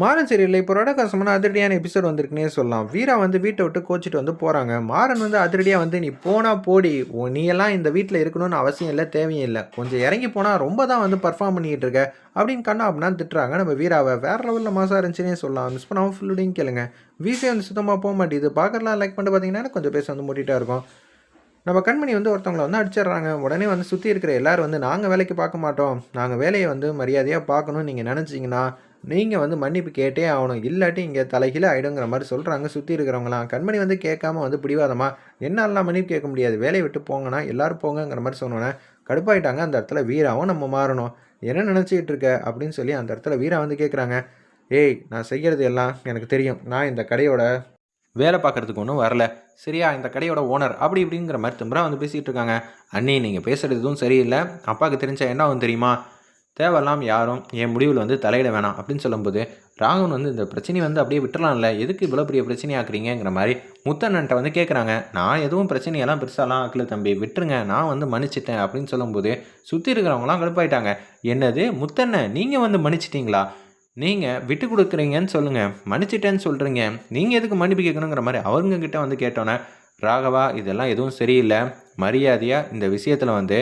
மாறன் சீரியலில் இப்போ ரோடகாசமான அதிரடியான எபிசோட் வந்திருக்குன்னே சொல்லலாம். வீரா வந்து வீட்டை விட்டு கோச்சிட்டு வந்து போகிறாங்க மாறன் வந்து அதிரடியாக வந்து நீ போனால் போடி. நீ எல்லாம் இந்த வீட்டில் இருக்கணும்னு அவசியம் இல்லை தேவையும் இல்லை. கொஞ்சம் இறங்கி போனால் ரொம்ப தான் வந்து பர்ஃபார்ம் பண்ணிக்கிட்டு இருக்க. அப்படின்னு கண்ணா அப்படின்னா திட்டுறாங்க. நம்ம வீராவை வேறு லெவலில் மாசாக இருந்துச்சுன்னே சொல்லலாம். மிஸ் பண்ணாமல் ஃபுல்லுடையும் கேளுங்க. வீசே வந்து சுத்தமாக போக மாட்டேது பார்க்கறலாம் லைக் பண்ணிட்டு பார்த்தீங்கன்னா கொஞ்சம் பேச வந்து மூட்டிகிட்டா இருக்கும். நம்ம கண்மணி வந்து ஒருத்தவங்களை வந்து அடிச்சிடுறாங்க. உடனே வந்து சுற்றி இருக்கிற எல்லோரும் வந்து நாங்கள் வேலைக்கு பார்க்க மாட்டோம். நாங்கள் வேலையை வந்து மரியாதையாக பார்க்கணும்னு நீங்கள் நினச்சிங்கன்னா நீங்கள் வந்து மன்னிப்பு கேட்டே ஆகணும். இல்லாட்டி இங்கே தலைகீழ ஆகிடுங்கிற மாதிரி சொல்கிறாங்க சுற்றி இருக்கிறவங்களாம் கண்மணி வந்து கேட்காம வந்து பிடிவாதமா? என்னாலாம் மன்னிப்பு கேட்க முடியாது. வேலையை விட்டு போங்கன்னா எல்லோரும் போங்கங்கிற மாதிரி சொன்னோன்னே கடுப்பாயிட்டாங்க. அந்த இடத்துல வீராவும் நம்ம மாறணும். என்ன நினச்சிக்கிட்டு இருக்க? அப்படின்னு சொல்லி அந்த இடத்துல வீரா வந்து கேட்குறாங்க ஏய் நான் செய்கிறது எல்லாம் எனக்கு தெரியும். நான் இந்த கடையோட வேலை பார்க்குறதுக்கு ஒன்றும் வரல. சரியா இந்த கடையோட ஓனர் அப்படி இப்படிங்கிற மாதிரி திம்பரா வந்து பேசிகிட்டு இருக்காங்க. அண்ணி நீங்கள் பேசுகிறது எதுவும் சரியில்லை. அப்பாவுக்கு தெரிஞ்சால் என்ன ஆகும் தெரியுமா? தேவையில்லாம் யாரும் என் முடிவில் வந்து தலையிட வேணாம் அப்படின்னு சொல்லும்போது ராகவன் வந்து இந்த பிரச்சனையை வந்து அப்படியே விட்டுறலாம்ல எதுக்கு இவ்வளோ பெரிய பிரச்சனையாக்குறீங்கிற மாதிரி முத்தண்ணன்ட்ட வந்து கேட்குறாங்க நான் எதுவும் பிரச்சனையெல்லாம் பெருசாலாம் ஆக்கல தம்பி விட்டுருங்க நான் வந்து மன்னிச்சிட்டேன் அப்படின்னு சொல்லும்போது சுற்றி இருக்கிறவங்களாம் கடுப்பாயிட்டாங்க. என்னது முத்தண்ணன் நீங்கள் வந்து மன்னிச்சிட்டிங்களா? நீங்கள் விட்டு கொடுக்குறீங்கன்னு சொல்லுங்கள் மன்னிச்சிட்டேன்னு சொல்கிறீங்க நீங்கள் எதுக்கு மன்னிப்பு கேட்கணுங்கிற மாதிரி அவங்கக்கிட்ட வந்து கேட்டோன்னே ராகவா இதெல்லாம் எதுவும் சரியில்லை மரியாதையாக இந்த விஷயத்தில் வந்து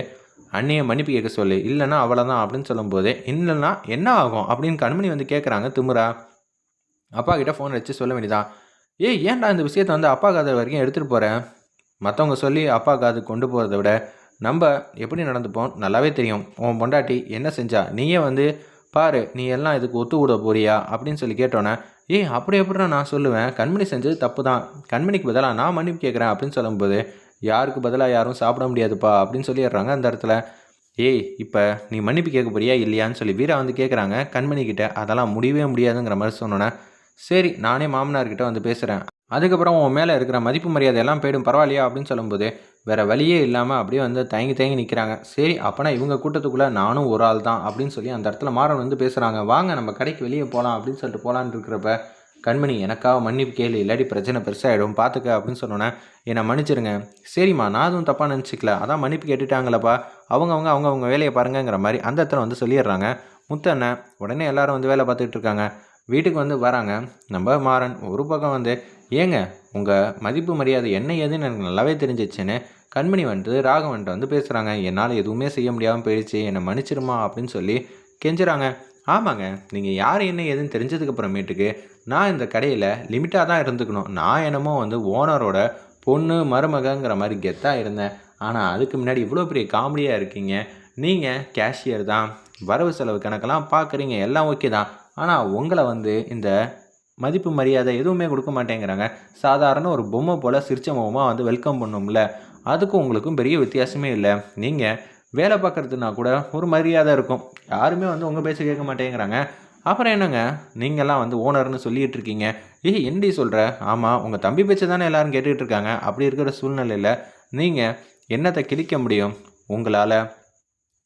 அன்னையை மன்னிப்பு கேட்க சொல்லு. இல்லைன்னா அவ்வளோதான் அப்படின்னு சொல்லும்போது இல்லைன்னா என்ன ஆகும்? அப்படின்னு கண்மணி வந்து கேட்குறாங்க திமுறா? அப்பா கிட்ட ஃபோன் வச்சு சொல்ல வேண்டியதான் ஏய் ஏன்டா இந்த விஷயத்தை வந்து அப்பா காது வரைக்கும் எடுத்துகிட்டு போகிறேன் மற்றவங்க சொல்லி அப்பா காது கொண்டு போகிறத விட நம்ம எப்படி நடந்துப்போம்? நல்லாவே தெரியும். உன் பொண்டாட்டி என்ன செஞ்சா? நீயே வந்து பாரு நீ எல்லாம் இதுக்கு ஒத்து விட போறியா? அப்படின்னு சொல்லி கேட்டோன்னே ஏய் அப்படி எப்படின்னா நான் சொல்லுவேன்? கண்மணி செஞ்சது தப்பு தான் கண்மணிக்கு பதிலாக நான் மன்னிப்பு கேட்குறேன் அப்படின்னு சொல்லும்போது யாருக்கு பதிலாக யாரும் சாப்பிட முடியாதுப்பா அப்படின்னு சொல்லிடுறாங்க அந்த இடத்துல. ஏய் இப்போ நீ மன்னிப்பு கேட்க போறியா இல்லையான்னு சொல்லி வீரா வந்து கேட்குறாங்க கண்மணிக்கிட்ட அதெல்லாம் முடியவே முடியாதுங்கிற மாதிரி சொன்னோன்னே சரி நானே மாமனார்கிட்ட வந்து பேசுகிறேன் அதுக்கப்புறம் உன் மேலே இருக்கிற மதிப்பு மரியாதை எல்லாம் போயிடும் பரவாயில்லையா அப்படின்னு சொல்லும்போது வேறு வழியே இல்லாமல் அப்படியே வந்து தயங்கி தயங்கி நிற்கிறாங்க சரி அப்போனா இவங்க கூட்டத்துக்குள்ளே நானும் ஒரு ஆள் தான் அப்படின்னு சொல்லி அந்த இடத்துல மாறன் வந்து பேசுகிறாங்க வாங்க நம்ம கடைக்கு வெளியே போகலாம் அப்படின்னு சொல்லிட்டு போகலான்னு இருக்கிறப்ப கண்மணி எனக்காக மன்னிப்பு கேளு இல்லாட்டி பிரச்சனை பெருசாகிடும் பார்த்துக்க அப்படின்னு சொன்னோன்னே என்னை மன்னிச்சிருங்க. சரிம்மா நான் அதுவும் தப்பாக நினச்சிக்கல. அதான் மன்னிப்பு கேட்டுட்டாங்களப்பா. அவங்கவுங்க அவங்கவுங்க வேலையை பாருங்கங்கிற மாதிரி அந்த இடத்துல வந்து சொல்லிடுறாங்க. முத்தண்ண உடனே எல்லாரும் வந்து வேலை பார்த்துக்கிட்டு இருக்காங்க. வீட்டுக்கு வந்து வராங்க. நம்ம மாறன் ஒரு பக்கம் வந்து ஏங்க உங்கள் மதிப்பு மரியாதை என்ன ஏதுன்னு எனக்கு நல்லாவே தெரிஞ்சிச்சுன்னு கண்மணி வந்துட்டு ராகவன்ட்டு வந்து பேசுகிறாங்க என்னால் எதுவுமே செய்ய முடியாமல் போயிடுச்சு. என்னை மன்னிச்சிருமா அப்படின்னு சொல்லி கெஞ்சுறாங்க. ஆமாங்க. நீங்கள் யார் என்ன ஏதுன்னு தெரிஞ்சதுக்கு அப்புறமேட்டுக்கு நான் இந்த கடையில் லிமிட்டாக தான் இருந்துக்கணும். நான் என்னமோ வந்து ஓனரோட பொண்ணு மருமகங்கிற மாதிரி கெத்தாக இருந்தேன். ஆனால் அதுக்கு முன்னாடி இவ்வளோ பெரிய காமெடியாக இருக்கீங்க. நீங்கள் கேஷியர் தான். வரவு செலவு கணக்கெல்லாம் பார்க்குறீங்க எல்லாம் ஓகே தான். ஆனால் உங்களை வந்து இந்த மதிப்பு மரியாதை எதுவுமே கொடுக்க மாட்டேங்கிறாங்க. சாதாரண ஒரு பொம்மை போல் சிரிச்ச முகமாக வந்து வெல்கம் பண்ணும்ல. அதுக்கும் உங்களுக்கும் பெரிய வித்தியாசமே இல்லை. நீங்கள் வேலை பார்க்குறதுனா கூட ஒரு மரியாதை இருக்கும். யாருமே வந்து உங்கள் பேச கேட்க மாட்டேங்கிறாங்க. அப்புறம் என்னங்க? நீங்கள்லாம் வந்து ஓனர்னு சொல்லிகிட்டு இருக்கீங்க. ஏய் என்னடி சொல்கிற ஆமாம் உங்கள் தம்பி பேச்சு தானே எல்லாரும் கேட்டுக்கிட்டு இருக்காங்க. அப்படி இருக்கிற சூழ்நிலையில் நீங்கள் என்னத்தை கிழிக்க முடியும்? உங்களால்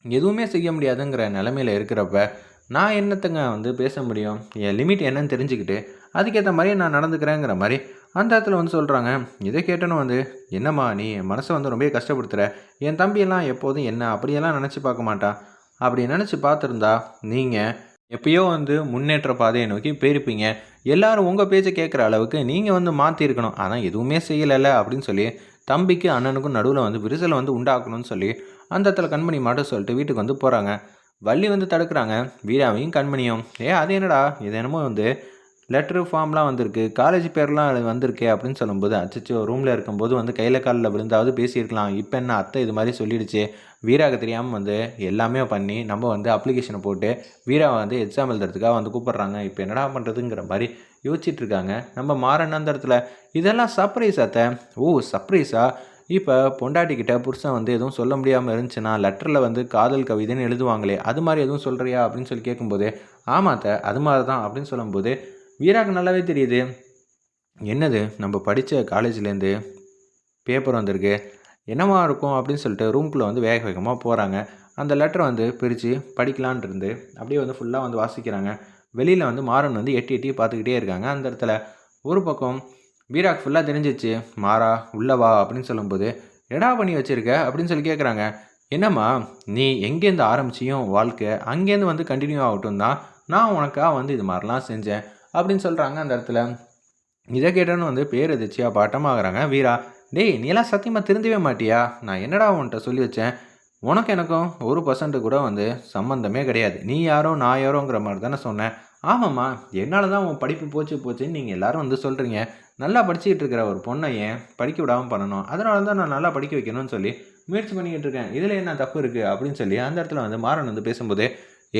எதுவுமே செய்ய முடியாதுங்கிற நிலமையில இருக்கிறப்ப நான் என்னத்தங்க வந்து பேச முடியும்? என் லிமிட் என்னன்னு தெரிஞ்சுக்கிட்டு அதுக்கேற்ற மாதிரி நான் நடந்துக்கிறேங்கிற மாதிரி அந்த இடத்துல வந்து சொல்கிறாங்க இதை கேட்டனும் வந்து என்னம்மா நீ என் மனசை வந்து ரொம்ப கஷ்டப்படுத்துகிற என் தம்பியெல்லாம் எப்போதும் என்ன அப்படியெல்லாம் நினச்சி பார்க்க மாட்டான் அப்படி நினச்சி பார்த்துருந்தா நீங்கள் எப்பயோ வந்து முன்னேற்ற பாதையை நோக்கி போயிருப்பீங்க. எல்லாரும் உங்கள் பேச்சை கேட்குற அளவுக்கு நீங்கள் வந்து மாற்றிருக்கணும் ஆனால் எதுவுமே செய்யலைல்ல அப்படின்னு சொல்லி தம்பிக்கு அண்ணனுக்கும் நடுவில் வந்து விரிசலை வந்து உண்டாக்கணும்னு சொல்லி அந்த இடத்துல கண்மணி மாட்ட சொல்லிட்டு வீட்டுக்கு வந்து போகிறாங்க வள்ளி வந்து தடுக்கிறாங்க வீராவையும் கண்மணியும். ஏ அது என்னடா? இது என்னமோ வந்து லெட்ரு ஃபார்ம்லாம் வந்திருக்கு. காலேஜ் பேர்லாம் வந்திருக்கே அப்படின்னு சொல்லும்போது அச்சச்சோ ரூமில் இருக்கும்போது வந்து கையில் காலில் விழுந்தாவது பேசியிருக்கலாம். இப்போ என்ன அத்தை இது மாதிரி சொல்லிடுச்சு? வீராக தெரியாமல் வந்து எல்லாமே பண்ணி நம்ம வந்து அப்ளிகேஷனை போட்டு வீராவை வந்து எக்ஸாம் எழுதுறதுக்காக வந்து கூப்பிட்றாங்க. இப்போ என்னடா பண்ணுறதுங்கிற மாதிரி யோசிச்சுட்டு இருக்காங்க. நம்ம மாறன் அந்த இடத்துல. இதெல்லாம் சர்ப்ரைஸ் அத்தை. ஓ சர்ப்ரைஸா இப்போ பொண்டாட்டிக்கிட்ட புருஷன் வந்து எதுவும் சொல்ல முடியாமல் இருந்துச்சுன்னா லெட்டரில் வந்து காதல் கவிதைன்னு எழுதுவாங்களே. அது மாதிரி எதுவும் சொல்கிறியா அப்படின்னு சொல்லி கேட்கும்போது ஆமாத்த அது மாதிரி தான் அப்படின்னு சொல்லும்போது வீராக்கு நல்லாவே தெரியுது. என்னது? நம்ம படித்த காலேஜ்லேருந்து பேப்பர் வந்திருக்கு. என்னவா இருக்கும் அப்படின்னு சொல்லிட்டு ரூம்குள்ளே வந்து வேக வேகமாக போகிறாங்க அந்த லெட்டரை வந்து பிரித்து படிக்கலான் இருந்து அப்படியே வந்து ஃபுல்லாக வந்து வாசிக்கிறாங்க. வெளியில் வந்து மாறன் வந்து எட்டி எட்டி பார்த்துக்கிட்டே இருக்காங்க. அந்த இடத்துல ஒரு பக்கம் வீராக் ஃபுல்லாக தெரிஞ்சிச்சு. மாறா உள்ளவா அப்படின்னு சொல்லும்போது எடா பண்ணி வச்சுருக்க? அப்படின்னு சொல்லி கேட்குறாங்க என்னம்மா நீ எங்கேருந்து ஆரம்பிச்சியும் வாழ்க்கை அங்கேருந்து வந்து கண்டினியூ ஆகட்டும் தான். நான் உனக்காக வந்து இது மாதிரிலாம் செஞ்சேன். அப்படின்னு சொல்கிறாங்க அந்த இடத்துல. இதை கேட்டோன்னு வந்து பேர் எதிர்ச்சியாக பாட்டமாகறாங்க. வீரா டேய் நீலாம் சத்தியமாக திருந்தவே மாட்டியா? நான் என்னடா உன்கிட்ட சொல்லி வச்சேன்? உனக்கு எனக்கும் ஒரு பர்சன்ட்டு கூட வந்து சம்மந்தமே கிடையாது. நீ யாரோ நான் யாரோங்கிற மாதிரி தானே சொன்னேன். ஆமாம்மா என்னால் தான் உன் படிப்பு போச்சு போச்சுன்னு நீங்கள் எல்லாரும் வந்து சொல்கிறீங்க நல்லா படிச்சுக்கிட்டு இருக்கிற ஒரு பொண்ணை ஏன் படிக்க விடாமல் பண்ணணும்? அதனால தான் நான் நல்லா படிக்க வைக்கணும்னு சொல்லி முயற்சி பண்ணிக்கிட்டு இருக்கேன். இதில் என்ன தப்பு இருக்குது அப்படின்னு சொல்லி அந்த இடத்துல வந்து மாறன் வந்து பேசும்போது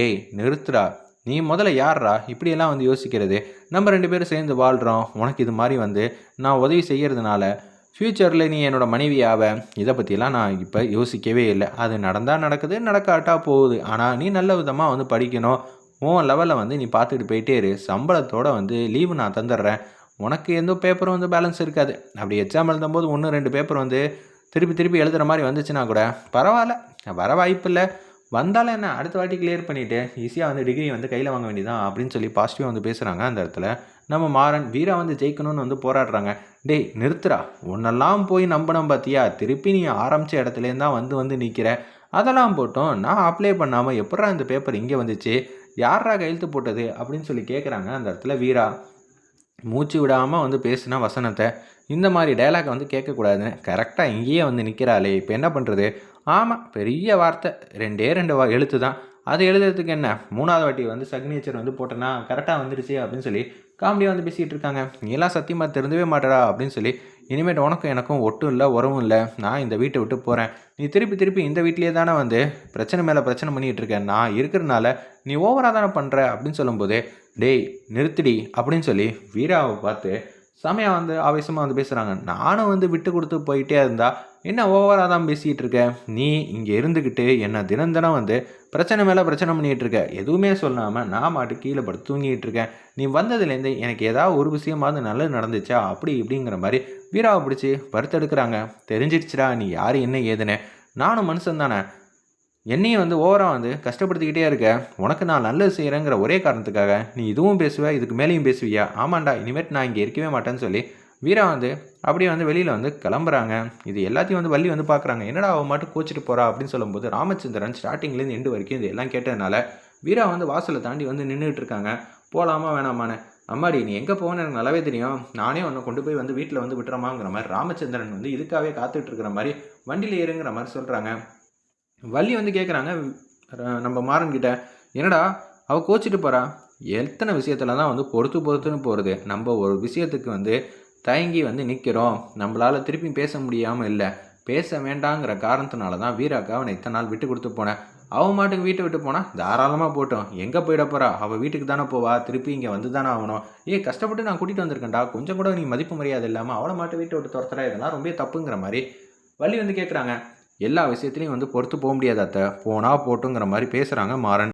ஏய் நிறுத்துடா. நீ முதல்ல யார்ரா இப்படியெல்லாம் வந்து யோசிக்கிறது. நம்ம ரெண்டு பேரும் சேர்ந்து வாழ்கிறோம் உனக்கு இது மாதிரி வந்து நான் உதவி செய்கிறதுனால ஃப்யூச்சரில் நீ என்னோட மனைவியாவ இதை பற்றிலாம் நான் இப்போ யோசிக்கவே இல்லை. அது நடந்தால் நடக்குது நடக்காட்டா போகுது. ஆனால் நீ நல்ல விதமாக வந்து படிக்கணும். உன் லெவலில் வந்து நீ பார்த்துட்டு போயிட்டே இரு. சம்பளத்தோட வந்து லீவு நான் தந்துடுறேன். உனக்கு எந்த பேப்பரும் வந்து பேலன்ஸ் இருக்காது. அப்படி எக்ஸாம் எழுதும்போது ஒன்று ரெண்டு பேப்பர் வந்து திருப்பி திருப்பி எழுதுகிற மாதிரி வந்துச்சுன்னா கூட பரவாயில்ல. வர வாய்ப்பு இல்லை. வந்தாலும் என்ன அடுத்த வாட்டி கிளியர் பண்ணிவிட்டு ஈஸியாக வந்து டிகிரி வந்து கையில் வாங்க வேண்டியதான் அப்படின்னு சொல்லி பாசிட்டிவாக வந்து பேசுகிறாங்க அந்த இடத்துல நம்ம மாறன் வீரா வந்து ஜெயிக்கணும்னு வந்து போராடுறாங்க. டேய் நிறுத்துறா உன்னெல்லாம் போய் நம்பணும் பார்த்தியா திருப்பி நீ ஆரம்பித்த இடத்துலேருந்து தான் வந்து வந்து நிற்கிற அதெல்லாம் போட்டோம் நான் அப்ளை பண்ணாமல் எப்படா இந்த பேப்பர் இங்கே வந்துச்சு? யாரா கையெழுத்து போட்டது? அப்படின்னு சொல்லி கேட்குறாங்க அந்த இடத்துல வீரா. மூச்சு விடாமல் வந்து பேசுனா வசனத்தை. இந்த மாதிரி டைலாக் வந்து கேட்கக்கூடாதுன்னு கரெக்டாக இங்கேயே வந்து நிற்கிறாளே இப்போ என்ன பண்ணுறது ஆமாம் பெரிய வார்த்தை. ரெண்டே ரெண்டு வா எழுத்து தான். அது எழுதுறதுக்கு என்ன? மூணாவது வாட்டி வந்து சக்னேச்சர் வந்து போட்டேன்னா கரெக்டாக வந்துருச்சு அப்படின்னு சொல்லி காமெடியாக வந்து பேசிகிட்டு இருக்காங்க. நீ எல்லாம் சத்தியமாக திருந்தவே மாட்டடா அப்படின்னு சொல்லி இனிமேட்டு உனக்கும் எனக்கும் ஒட்டும் இல்லை உறவும் இல்லை. நான் இந்த வீட்டை விட்டு போகிறேன் நீ திருப்பி திருப்பி இந்த வீட்லேயே தானே வந்து பிரச்சனை மேலே பிரச்சனை பண்ணிகிட்டு இருக்க. நான் இருக்கிறனால நீ ஓவராக தானே பண்ணுற அப்படின்னு சொல்லும்போது டேய் நிறுத்திடி அப்படின்னு சொல்லி வீராவை பார்த்து செமையாக வந்து ஆவேசமாக வந்து பேசுகிறாங்க நானும் வந்து விட்டு கொடுத்து போயிட்டே இருந்தா என்ன ஓவராக தான் பேசிகிட்டு இருக்க? நீ இங்கே இருந்துக்கிட்டு என்ன தினம் தினம் வந்து பிரச்சனை மேலே பிரச்சனை பண்ணிகிட்டு இருக்க? எதுவுமே சொல்லாமல் நான் மாட்டு கீழே படுத்து தூங்கிட்டு இருக்கேன். நீ வந்ததுலேருந்து எனக்கு ஏதாவது ஒரு விஷயமாவது நல்லது நடந்துச்சா? அப்படி இப்படிங்கிற மாதிரி வீராவை பிடிச்சி வறுத்தெடுக்கிறாங்க தெரிஞ்சிடுச்சுடா நீ யார் என்ன ஏதுன்னு. நானும் மனுஷன் தானே என்னையும் வந்து ஓவராக வந்து கஷ்டப்படுத்திக்கிட்டே இருக்க உனக்கு நான் நல்லது செய்கிறேங்கிற ஒரே காரணத்துக்காக நீ இதுவும் பேசுவ இதுக்கு மேலேயும் பேசுவியா? ஆமாண்டா இனிமேட் நான் இங்கே இருக்கவே மாட்டேன்னு சொல்லி வீரா வந்து அப்படியே வந்து வெளியில் வந்து கிளம்புறாங்க. இது எல்லாத்தையும் வந்து வள்ளி வந்து பார்க்குறாங்க என்னடா அவன் மட்டும் கோச்சிட்டு போகிறா அப்படின்னு சொல்லும்போது ராமச்சந்திரன் ஸ்டார்டிங்லேருந்து எண்டு வரைக்கும் இது எல்லாம் கேட்டதுனால வீரா வந்து வாசலை தாண்டி வந்து நின்றுட்டு இருக்காங்க. போகலாமா வேணாமான்னு. அம்மாடி நீ எங்கே போகணும்னு எனக்கு நல்லாவே தெரியும். நானே உன்னை கொண்டு போய் வந்து வீட்டில் வந்து விட்டுறமாங்கிற மாதிரி ராமச்சந்திரன் வந்து இதுக்காகவே காத்துட்டு இருக்கிற மாதிரி வண்டியில் ஏறுங்கிற மாதிரி சொல்கிறாங்க வள்ளி வந்து கேட்குறாங்க நம்ம மாறன் கிட்ட என்னடா அவள் கோச்சிட்டு போகிறா எத்தனை விஷயத்துல தான் வந்து பொறுத்து பொறுத்துன்னு போகிறது நம்ம ஒரு விஷயத்துக்கு வந்து தயங்கி வந்து நிற்கிறோம் நம்மளால் திருப்பி பேச முடியாமல் இல்லை. பேச வேண்டாங்கிற காரணத்தினால தான் வீராக்கா அவனை இத்தனை நாள் விட்டு கொடுத்து போனேன். அவன் மாட்டுக்கு வீட்டை விட்டு போனால் தாராளமாக போட்டோம். எங்கே போயிட போகிறா அவள் வீட்டுக்கு தானே போவா? திருப்பி இங்கே வந்து தானே ஆகணும்? ஏ கஷ்டப்பட்டு நான் கூட்டிகிட்டு வந்திருக்கேன்டா. கொஞ்சம் கூட நீ மதிப்பு மரியாதை இல்லாமல் அவளை மாட்டு வீட்டை விட்டு துரத்துறா? இதெல்லாம் ரொம்ப தப்புங்கிற மாதிரி. வள்ளி வந்து கேட்குறாங்க எல்லா விஷயத்துலையும் வந்து பொறுத்து போக முடியாது அத்தை. போனால் போட்டுங்கிற மாதிரி பேசுகிறாங்க மாறன்.